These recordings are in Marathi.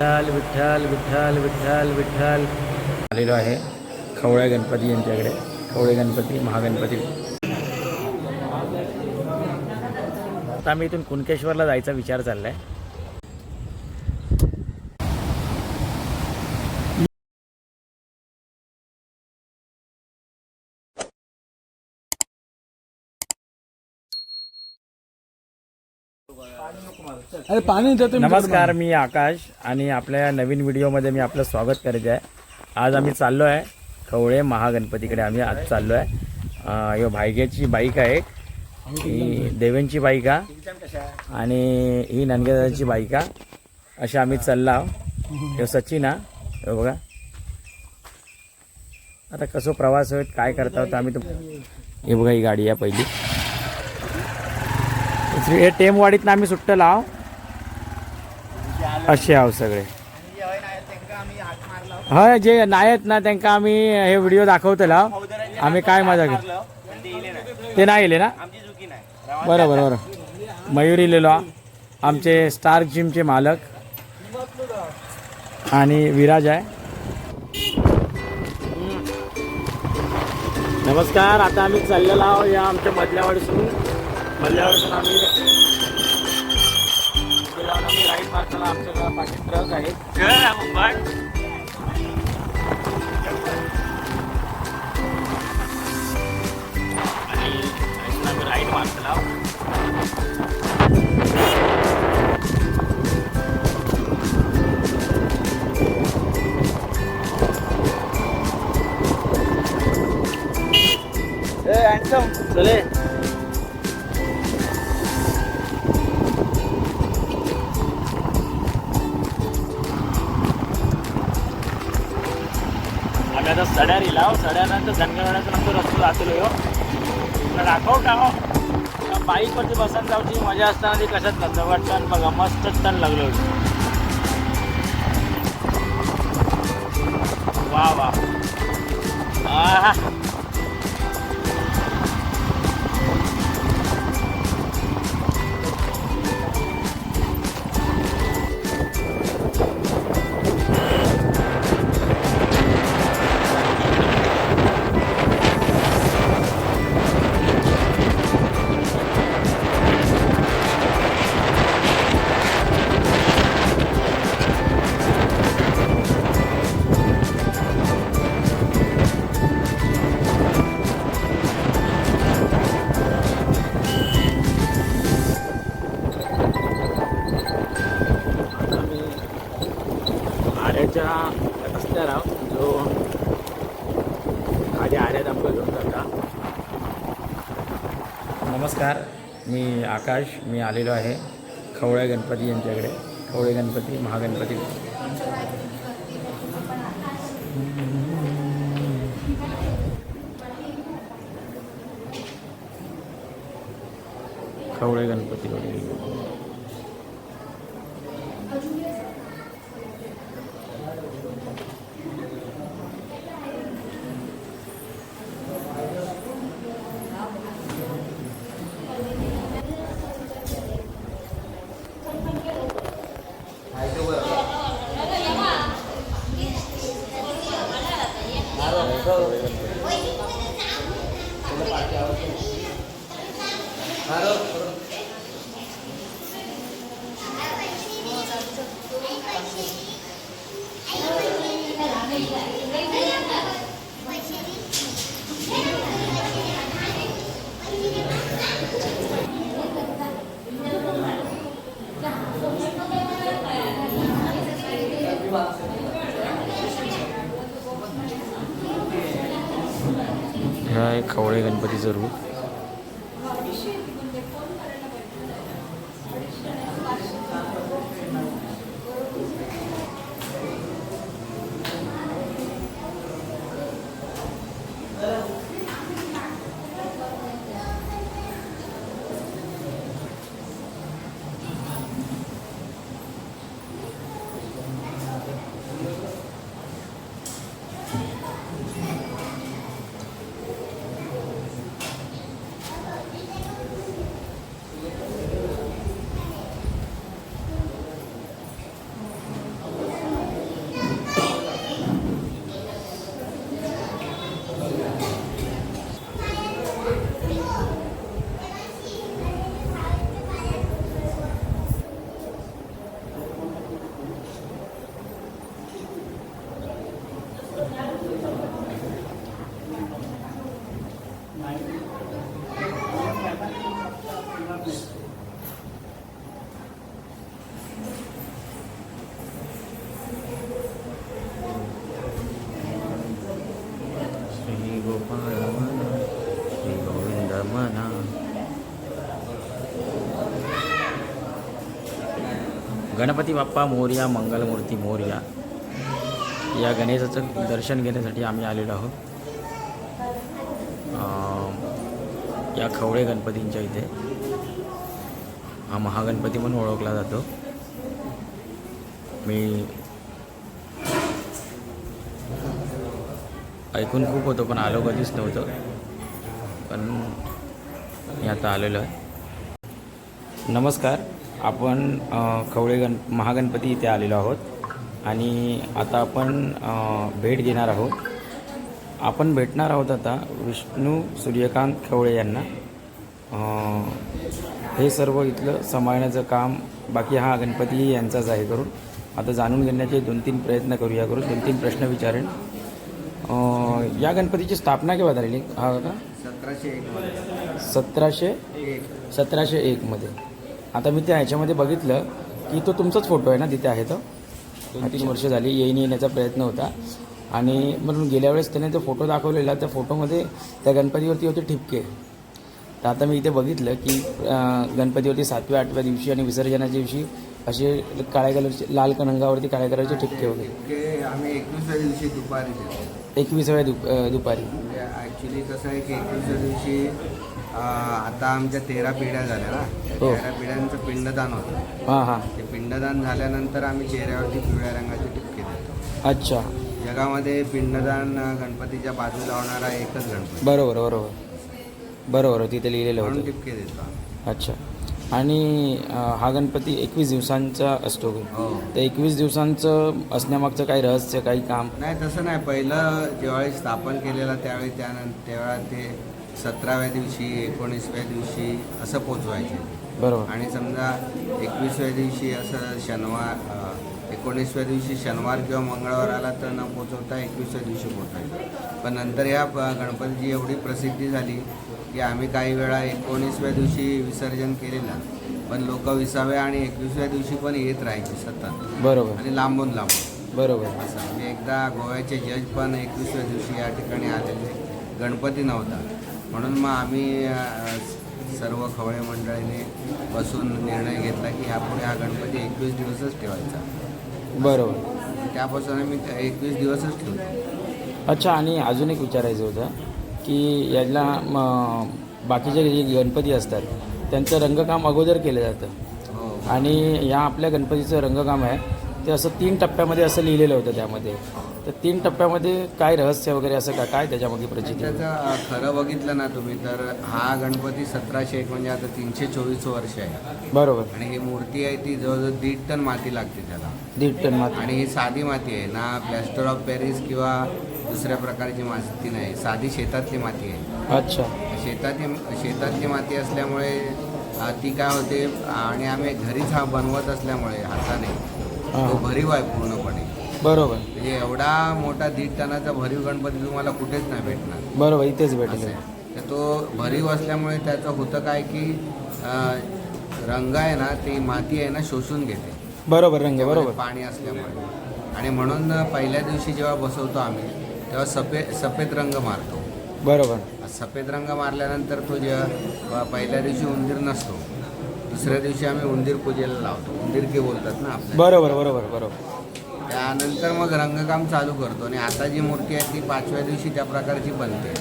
विठ्ठल विठ्ठल विठ्ठल विठ्ठल विठ्ठल. आलेलो आहे खवळ्या गणपती यांच्याकडे. खवळे गणपती महागणपती. आता आम्ही इथून कुणकेश्वरला जायचा विचार चाललाय. अरे पाणी देतो नमस्कार मी आकाश आणि आपल्या या नवीन व्हिडिओमध्ये मी आपलं स्वागत करत आहे. आज आम्ही चाललो आहे खवळे महागणपतीकडे. आम्ही आज चाललो आहे. अं, ह्यो भाईग्याची बाईक आहे. ही देवेंची बाईका आणि ही नंदगेदाची बाईका अशा आम्ही चाललो आहो ह्यो सचिन हा ह्यो बघा. आता कसं प्रवास होत काय करता होता आम्ही तुम हे बघा ही गाडी आहे पहिली. हे टेमवाडीतनं आम्ही सुट्ट लाव असे आहो सगळे. हय जे नाही आहेत ना त्यांना आम्ही हे व्हिडिओ दाखवतला. आम्ही काय मजा घेत ते नाही येले ना? बरं बरं बरं मयूर इलेलो आमचे स्टार जिमचे मालक. आणि विराज आहे. नमस्कार आता आम्ही चाललेलो आहो या आमच्या मधल्यावाडीसून मधल्यावाडीसून आम्ही आहोत आम्ही राईट मार्गाला आमच्या पाठी ट्रक आहे आणि इथून आम्ही राईट मार्गाला आहोत. चले आम्ही सड्यारी लाव रिलाव सड्यानंतर धनगरवाड्याचा नंतर रस्तो जातलो हो. तुला दाखव का हो? त्या बाईकवरती बसून जाऊची मजा असताना ती कशात नसतं. वाटतं बघा मस्त टन लागलो वा वा. जो आधी आर्यात आमका घेऊन जाता. नमस्कार मी आकाश मी आलेलो आहे खवळ्या गणपती यांच्याकडे खवळे गणपती महागणपती. खवळे गणपती वगैरे. ह्या एक खवळे गणपतीचं रूप श्री गोविंद गणपती बाप्पा मोर्या मंगलमूर्ती मोर्या. या गणेशाचं दर्शन घेण्यासाठी आम्ही आलेलो आहोत. या खवळे गणपतींच्या इथे. हा महागणपती म्हणून ओळखला जातो. मी ऐकून खूप होतं पण आलो कधीच नव्हतं. पण मी आता आलेलो आहे. नमस्कार. आपण खवळे गण महागणपती इथे आलेलो आहोत. आणि आता आपण भेट घेणार आहोत. आपण भेटणार आहोत आता विष्णू सूर्यकांत खवळे यांना. हे सर्व इथलं सांभाळण्याचं काम बाकी हा गणपती यांचाच आहे करून. आता जाणून घेण्याचे दोन तीन प्रयत्न करूया करून. दोन तीन प्रश्न विचारेन. या गणपतीची स्थापना केव्हा झालेली? हा का सतराशे एक सतराशे एक. सतराशे एकमध्ये आता मी त्या ह्याच्यामध्ये बघितलं की तो तुमचाच फोटो आहे ना तिथे आहे तो? दोन तीन वर्ष. झाली येईन येण्याचा प्रयत्न होता. आणि म्हणून गेल्या वेळेस त्याने तो फोटो दाखवलेला त्या फोटोमध्ये त्या गणपतीवरती होते ठिपके. तर आता मी इथे बघितलं की गणपतीवरती सातव्या आठव्या दिवशी आणि विसर्जनाच्या दिवशी असे काळ्या कलरचे लाल कलंगावरती काळ्या कलरचे ठिपके वगैरे ते आम्ही एकवीसव्या दिवशी दुपारी एकविसाव्या दुप दुपारी. ॲक्च्युली कसं आहे की एकवीसव्या दिवशी आता आमच्या तेरा पिढ्या झाल्या ना. हो. तेरा पिढ्यांचं पिंडदान होतं. हां हां. ते पिंडदान झाल्यानंतर आम्ही चेहऱ्यावरती पिवळ्या रंगाचे टिपके देतो. अच्छा. जगामध्ये पिंडदान अं, गणपतीच्या बाजूला होणारा एकच गणपती. बरोबर बरोबर. बरोबर तिथे लिहिलेलं म्हणून होतं. टिपके देतो आम्ही. अच्छा. आणि हा गणपती एकवीस दिवसांचा असतो? हो. तर एकवीस दिवसांचं असण्यामागचं काही रहस्य काही काम? नाही तसं नाही. पहिलं ज्यावेळी स्थापन केलेलं त्यावेळी त्यानंतर तेव्हा ते सतराव्या दिवशी एकोणीसव्या दिवशी असं पोचवायचे. बरोबर. आणि समजा एकवीसव्या दिवशी असं शनिवार अ, एकोणीसव्या दिवशी शनिवार किंवा मंगळवार आला तर न पोचवता एकवीसव्या दिवशी पोचायचं पण नंतर या प- गणपतीची एवढी प्रसिद्धी झाली की आम्ही काही वेळा एकोणीसव्या दिवशी विसर्जन केलेलं पण लोक विसाव्या आणि एकवीसव्या दिवशी पण येत राहायचे सतत. बरोबर. आणि लांबून लांबून. बरोबर. असं. म्हणजे एकदा गोव्याचे जज पण एकवीसव्या दिवशी या ठिकाणी आलेले गणपती नव्हता. म्हणून मग आम्ही सर्व खवळे मंडळीने बसून निर्णय घेतला की ह्यापुढे हा गणपती एकवीस दिवसच ठेवायचा. बरोबर. त्यापासून आम्ही एकवीस दिवसच ठेवतो अच्छा आणि अजून एक विचारायचं होतं. की याला म, बाकीचे जे गणपती असतात त्यांचं रंगकाम अगोदर केलं जातं. हो. आणि या आपल्या गणपतीचं रंगकाम आहे ते असं तीन टप्प्यामध्ये असं लिहिलेलं होतं त्यामध्ये. तर तीन टप्प्यामध्ये काय रहस्य वगैरे असं का काय त्याच्यामध्ये प्रचिती? त्याचं खरं बघितलं ना तुम्ही तर हा गणपती सतराशे एक म्हणजे आता तीनशे चोवीस वर्ष आहे. बरोबर. आणि ही मूर्ती आहे ती जवळजवळ दीड टन माती लागते त्याला. दीड टन माती. आणि ही साधी माती आहे ना प्लॅस्टर ऑफ पॅरिस किंवा दुसऱ्या प्रकारची माती नाही. साधी शेतातली माती आहे. अच्छा. शेतातली शेतातली माती असल्यामुळे ती काय होते आणि आम्ही घरीच हा बनवत असल्यामुळे हाताने. तो भरीव आहे पूर्णपणे. बरोबर. म्हणजे एवढा मोठा दीड टनाचा भरीव गणपती तुम्हाला कुठेच नाही भेटणार. बरोबर इथेच भेटेल. आहे. तर तो भरीव असल्यामुळे त्याचं होतं काय की रंग आहे ना ती माती आहे ना शोषून घेते. बरोबर रंग बरोबर. पाणी असल्यामुळे. आणि म्हणून पहिल्या दिवशी जेव्हा बसवतो आम्ही तेव्हा सफेद सफेद रंग मारतो. बरोबर. सफेद रंग मारल्यानंतर तो जेव्हा पहिल्या दिवशी उंदीर नसतो. दुसऱ्या दिवशी आम्ही उंदीर पूजेला लावतो. उंदीर के बोलतात ना बरोबर बरोबर बरोबर. त्यानंतर मग रंगकाम चालू करतो. आणि आता जी मूर्ती आहे ती पाचव्या दिवशी त्या प्रकारची बनते.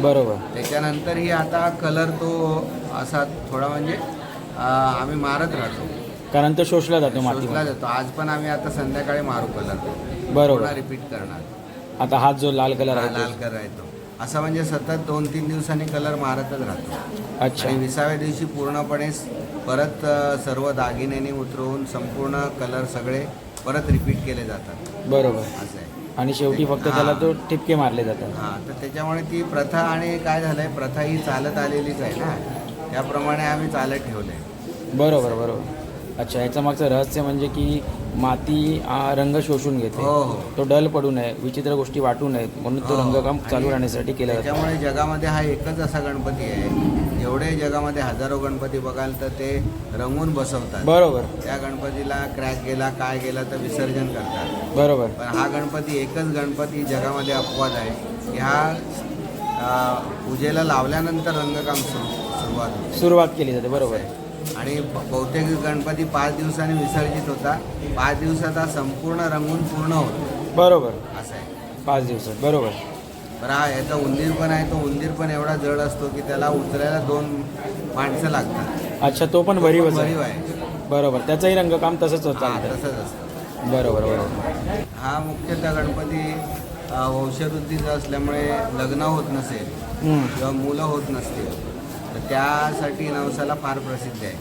बरोबर. त्याच्यानंतर ही आता कलर तो असा थोडा म्हणजे अं, आम्ही मारत राहतो. कारण तो शोषला जातो शोधला मातीमध्ये. जातो. आज पण आम्ही आता संध्याकाळी मारू कलर. बरोबर. रिपीट करणार. आता हात जो लाल कलर हा आहे लाल कलर आहे तो. असं म्हणजे सतत दोन तीन दिवसांनी कलर मारतच राहतो. तो. अच्छा. आणि विसाव्या दिवशी पूर्णपणे स- परत अ, सर्व दागिन्यांनी उतरवून संपूर्ण कलर सगळे परत रिपीट केले जातात. बरोबर. असं आहे. आणि शेवटी फक्त त्याला तो ठिपके मारले जातात. हां तर त्याच्यामुळे ती प्रथा आणि काय झालं आहे प्रथा ही चालत आलेलीच आहे ना. त्याप्रमाणे आम्ही चालत ठेवलं आहे बरोबर बरोबर. अच्छा याचं मागचं रहस्य म्हणजे की माती आ, रंग शोषून घेते. हो हो. तो डल पडू नये विचित्र गोष्टी वाटू नयेत म्हणून तो हो. रंगकाम चालू राहण्यासाठी केलं जातं. त्याच्यामुळे जगामध्ये हा एकच असा गणपती आहे. जेवढे जगामध्ये हजारो गणपती बघाल तर ते रंगून बसवतात. बरोबर. त्या गणपतीला क्रॅक गेला काय गेला तर विसर्जन करतात. बरोबर. पण हा गणपती एकच गणपती जगामध्ये अपवाद आहे. की हा अ, पूजेला लावल्यानंतर रंगकाम सुरू सुरुवात होते. सुरुवात केली जाते बरोबर. आणि बहुतेक गणपती पाच दिवसांनी विसर्जित होता. पाच दिवसात हा संपूर्ण रंगून पूर्ण होतो. बरोबर. असं आहे. पाच दिवसात बरोबर. बरं हा याचा उंदीर पण आहे तो उंदीर पण एवढा जड असतो की त्याला उचलायला दोन माणसं लागतात. अच्छा तो पण भरीवच भरीव आहे. आहे. बरोबर त्याचंही रंगकाम तसंच हा होतं तसंच असतं. बरोबर बरोबर. हा मुख्यतः गणपती वंशवृद्धीचा असल्यामुळे लग्न होत नसेल. किंवा मुलं होत नसतील. त्यासाठी नवसाला फार प्रसिद्ध आहे.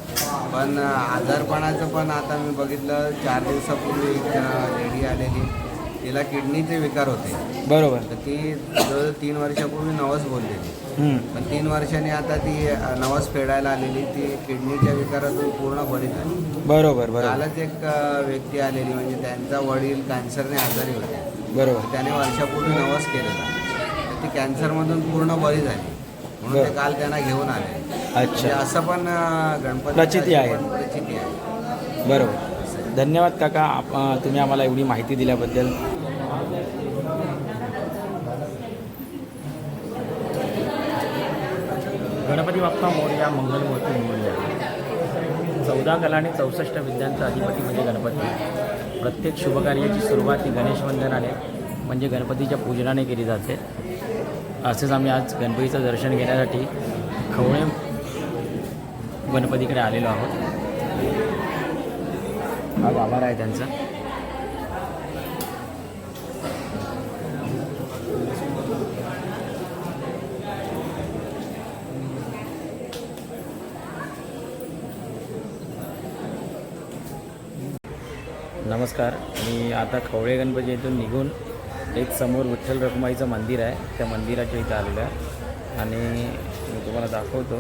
पण आजारपणाचं पण आता मी बघितलं चार दिवसापूर्वी एक लेडी आलेली. तिला किडनीचे विकार होते. बरोबर. तर ती जवळ तीन वर्षापूर्वी नवस बोललेली. पण तीन वर्षांनी आता ती नवस फेडायला आलेली. ती किडनीच्या विकारातून पूर्ण बरी झाली. बरोबर बरोबर. कालच एक व्यक्ती आलेली. म्हणजे त्यांचा वडील कॅन्सरने आजारी होते. बरोबर. त्याने वर्षापूर्वी नवस केलेला. तर ती कॅन्सरमधून पूर्ण बरी झाली. म्हणून ते बरं. काल त्यांना घेऊन आले. म्हणजे अच्छा असं पण अं, गणपती प्रचिती आहे. प्रचिती आहे. बरोबर. धन्यवाद काका आप- अं, तुम्ही आम्हाला एवढी माहिती दिल्याबद्दल. गणपती बाप्पा मोर्या मंगलमूर्ती मोर्या चौदा कला आणि चौसष्ट विद्यांचा अधिपती म्हणजे गणपती. प्रत्येक शुभकार्याची सुरुवात ही गणेश वंदनाने म्हणजे गणपतीच्या पूजनाने केली जाते. असेच आम्ही आज गणपतीचं दर्शन घेण्यासाठी खवळे गणपतीकडे आलेलो आहोत. हा आभार आहे त्यांचा. नमस्कार. मी आता खवळे गणपती येथून निघून एक समोर विठ्ठल रखुमाईचं मंदिर आहे. त्या मंदिराच्या इथं आलेलं आहे. आणि मी तुम्हाला दाखवतो.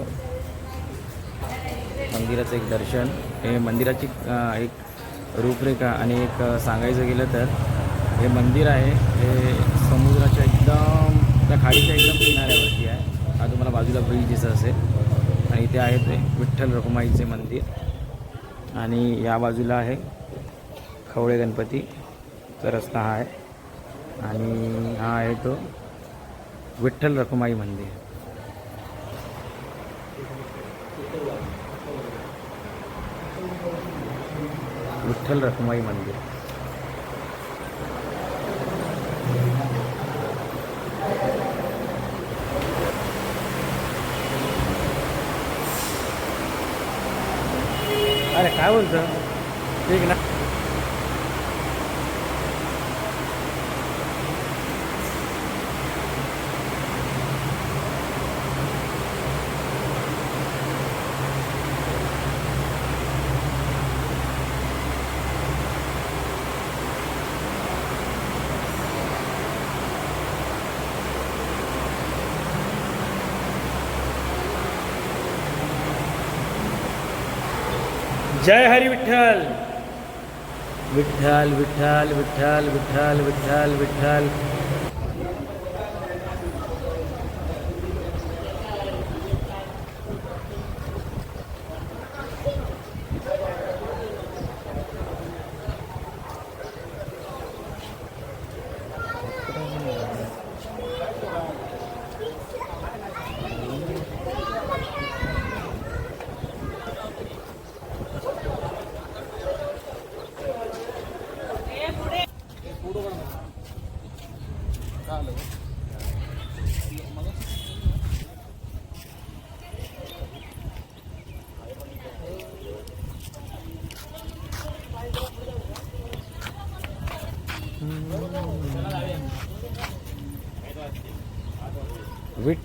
मंदिराचं एक दर्शन. हे मंदिराची एक रूपरेखा आणि एक सांगायचं गेलं तर हे मंदिर आहे. हे समुद्राच्या एकदम त्या खाडीच्या एकदम किनाऱ्यावरती आहे. हा तुम्हाला बाजूला ब्रिज दिसत असेल. आणि इथे आहे ते विठ्ठल रखुमाईचे मंदिर. आणि या बाजूला आहे खवळे गणपती. रस्ता हा आहे. आणि हा आहे तो विठ्ठल रखुमाई मंदिर. विठ्ठल रखुमाई मंदिर. अरे काय बोलतं? ठीक ना जय हरी विठ्ठल. विठ्ठल विठ्ठल विठ्ठल विठ्ठल विठ्ठल विठ्ठल.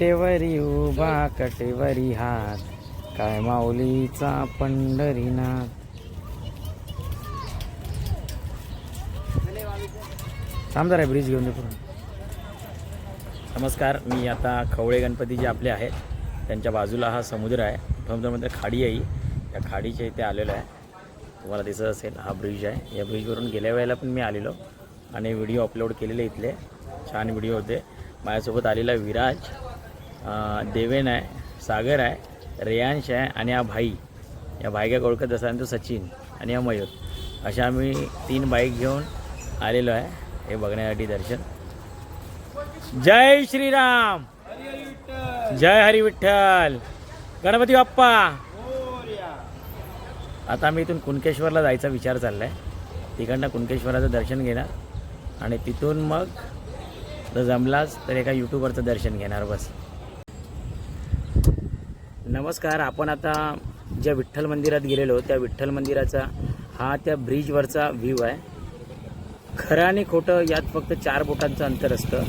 कटेवरी उभा कटेवरी हात. काय माऊलीचा पंढरीनाथ. थांब जरा ब्रिज घेऊन ये नमस्कार मी आता खवळे गणपती जे आपले आहेत त्यांच्या बाजूला हा समुद्र आहे. समुद्रामध्ये खाडी आहे त्या खाडीच्या इथे आलेलो आहे. तुम्हाला दिसत असेल हा ब्रिज आहे. या ब्रिजवरून गेल्या वेळेला पण मी आलेलो आणि व्हिडिओ अपलोड केलेले इथले. छान व्हिडिओ होते. माझ्यासोबत आलेला विराज. देवेन आहे सागर आहे रेयांश आहे आणि हा भाई. या भाईला ओळखत असाल तो सचिन आणि हा मयूर. अशा आम्ही तीन बाईक घेऊन आलेलो आहे. हे बघण्यासाठी दर्शन. जय श्रीराम. जय हरी विठ्ठल गणपती बाप्पा. आता आम्ही इथून कुणकेश्वरला जायचा विचार चालला आहे तिकडनं कुणकेश्वराचं दर्शन घेणार. आणि तिथून मग जर जमलाच तर एका यूट्यूबरचं दर्शन घेणार बस. नमस्कार आपण आता ज्या विठ्ठल मंदिरात गेलेलो त्या विठ्ठल मंदिराचा हा त्या ब्रिजवरचा व्ह्यू आहे. खरं आणि खोटं यात फक्त चार बोटांचं अंतर असतं.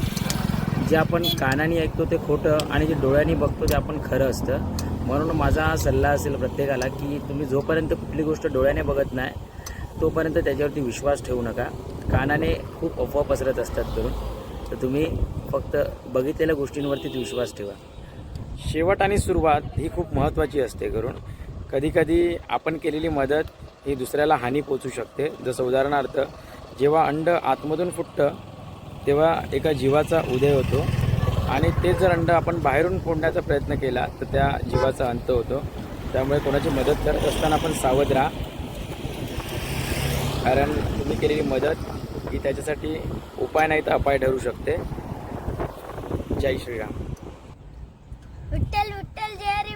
जे आपण कानाने ऐकतो ते खोटं आणि जे डोळ्यांनी बघतो ते आपण खरं असतं. म्हणून माझा हा सल्ला असेल प्रत्येकाला की तुम्ही जोपर्यंत कुठली गोष्ट डोळ्याने बघत नाही तोपर्यंत त्याच्यावरती विश्वास ठेवू नका. कानाने खूप अफवा पसरत असतात करून. तर तुम्ही फक्त बघितलेल्या गोष्टींवरतीच विश्वास ठेवा. शेवट आणि सुरुवात ही खूप महत्त्वाची असते करून. कधीकधी आपण केलेली मदत ही दुसऱ्याला हानी पोचू शकते. जसं उदाहरणार्थ जेव्हा अंड आतमधून फुटतं तेव्हा एका जीवाचा उदय होतो आणि ते जर अंड आपण बाहेरून फोडण्याचा प्रयत्न केला तर त्या जीवाचा अंत होतो. त्यामुळे कोणाची मदत करत असताना आपण सावध राहा. कारण तुम्ही केलेली मदत ही त्याच्यासाठी उपाय नाही तर अपाय ठरू शकते. जय श्रीराम विठ्ठल विठ्ठल जय हरी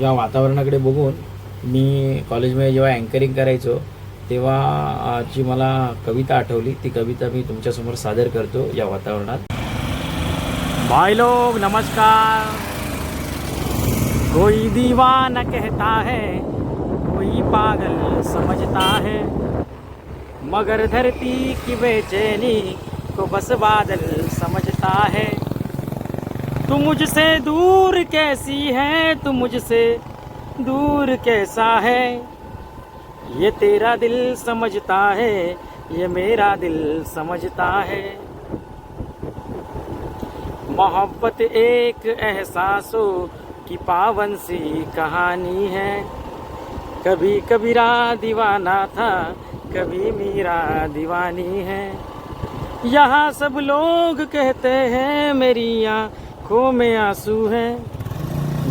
या वातावरणाकडे बघून मी कॉलेजमध्ये जेव्हा अँकरिंग करायचो तेव्हा जी मला कविता आठवली ती कविता मी तुमच्यासमोर सादर करतो या वातावरणात. भाई लोग नमस्कार. कोई दीवाना कहता है कोई पागल समझता है. मगर धरती की बेचैनी को बस बादल समझता है. तू मुझसे दूर कैसी है? तू मुझसे दूर कैसा है? ये तेरा दिल समझता है, ये मेरा दिल समझता है। मोहब्बत एक एहसासों की पावन सी कहानी है। कभी कबीरा दीवाना था, कभी मीरा दीवानी है। यहाँ सब लोग कहते हैं, मेरी आँखों में आँसू है,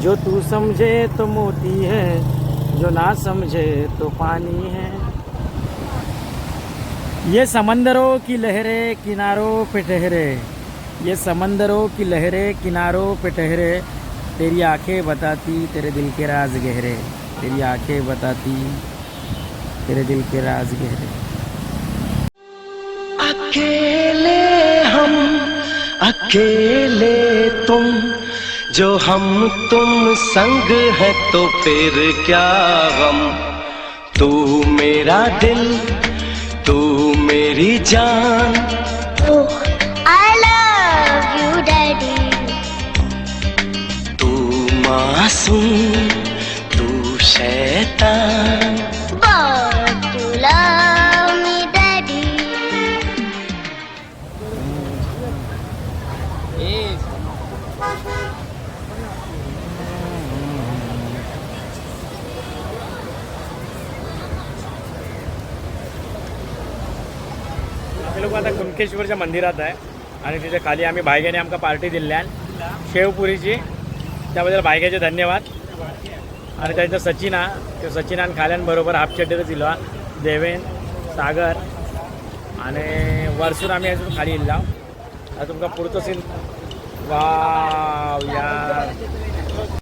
जो तू समझे तो मोती है, जो ना समझे तो पानी है। ये समंदरों की लहरें किनारों पे ठहरे, ये समंदरों की लहरें किनारों पे ठहरे, तेरी आँखें बताती तेरे दिल के राज गहरे, तेरी आँखें बताती तेरे दिल के राज गहरे। अकेले हम अकेले तुम जो हम तुम संग है तो फिर क्या गम? तू मेरा दिल तू मेरी जान। I love you daddy. तू मासूम तू शैतान। आम्ही मंदिरात आहे. आणि तिथे खाली आम्ही भायग्याने आमका पार्टी दिल्यान शेवपुरीची. त्याबद्दल भायग्याचे धन्यवाद. आणि त्याचं सचिना ते सचिनान खाल्यांबरोबर हाफ चड्डीच दिलो देवेन सागर आणि वरसून आम्ही अजून खाली इल्ला आता तुमका पुढचं सीन वाव यार.